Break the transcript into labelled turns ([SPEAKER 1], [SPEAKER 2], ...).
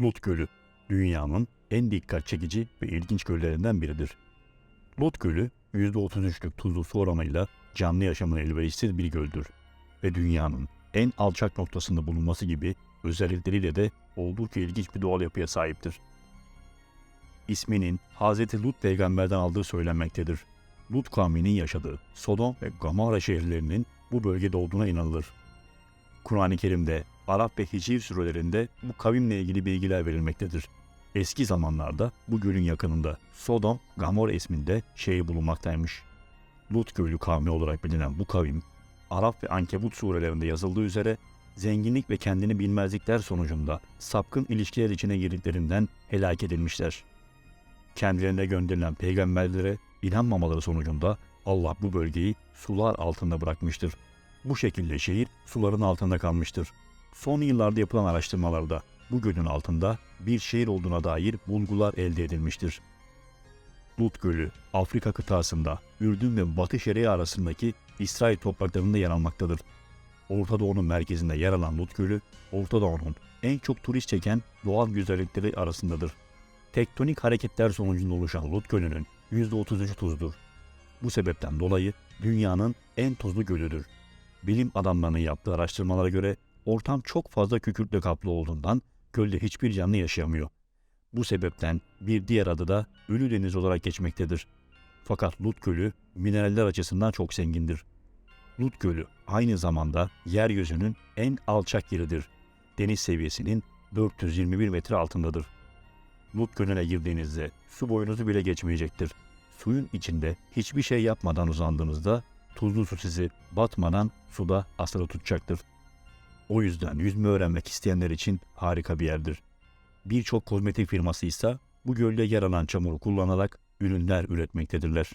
[SPEAKER 1] Lut Gölü, dünyanın en dikkat çekici ve ilginç göllerinden biridir. Lut Gölü, %33'lük tuzlu su oranıyla canlı yaşamın elverişsiz bir göldür ve dünyanın en alçak noktasında bulunması gibi özellikleriyle de oldukça ilginç bir doğal yapıya sahiptir. İsminin Hz. Lut peygamberden aldığı söylenmektedir. Lut kavminin yaşadığı Sodom ve Gomorra şehirlerinin bu bölgede olduğuna inanılır. Kur'an-ı Kerim'de Arap ve Hicr surelerinde bu kavimle ilgili bilgiler verilmektedir. Eski zamanlarda bu gölün yakınında Sodom, Gomorra isminde şehir bulunmaktaymış. Lut Gölü kavmi olarak bilinen bu kavim, Arap ve Ankebut surelerinde yazıldığı üzere zenginlik ve kendini bilmezlikler sonucunda sapkın ilişkiler içine girdiklerinden helak edilmişler. Kendilerine gönderilen peygamberlere inanmamaları sonucunda Allah bu bölgeyi sular altında bırakmıştır. Bu şekilde şehir suların altında kalmıştır. Son yıllarda yapılan araştırmalarda bu gölün altında bir şehir olduğuna dair bulgular elde edilmiştir. Lut Gölü, Afrika kıtasında Ürdün ve Batı Şeria arasındaki İsrail topraklarında yer almaktadır. Orta Doğu'nun merkezinde yer alan Lut Gölü, Orta Doğu'nun en çok turist çeken doğal güzellikleri arasındadır. Tektonik hareketler sonucunda oluşan Lut Gölü'nün %33'ü tuzdur. Bu sebepten dolayı dünyanın en tuzlu gölüdür. Bilim adamlarının yaptığı araştırmalara göre ortam çok fazla kükürtle kaplı olduğundan gölde hiçbir canlı yaşayamıyor. Bu sebepten bir diğer adı da Ölü Deniz olarak geçmektedir. Fakat Lut Gölü mineraller açısından çok zengindir. Lut Gölü aynı zamanda yeryüzünün en alçak yeridir. Deniz seviyesinin 421 metre altındadır. Lut Gölü'ne girdiğinizde su boyunuzu bile geçmeyecektir. Suyun içinde hiçbir şey yapmadan uzandığınızda tuzlu su sizi batmadan suda asılı tutacaktır. O yüzden yüzme öğrenmek isteyenler için harika bir yerdir. Birçok kozmetik firması ise bu gölde yer alan çamuru kullanarak ürünler üretmektedirler.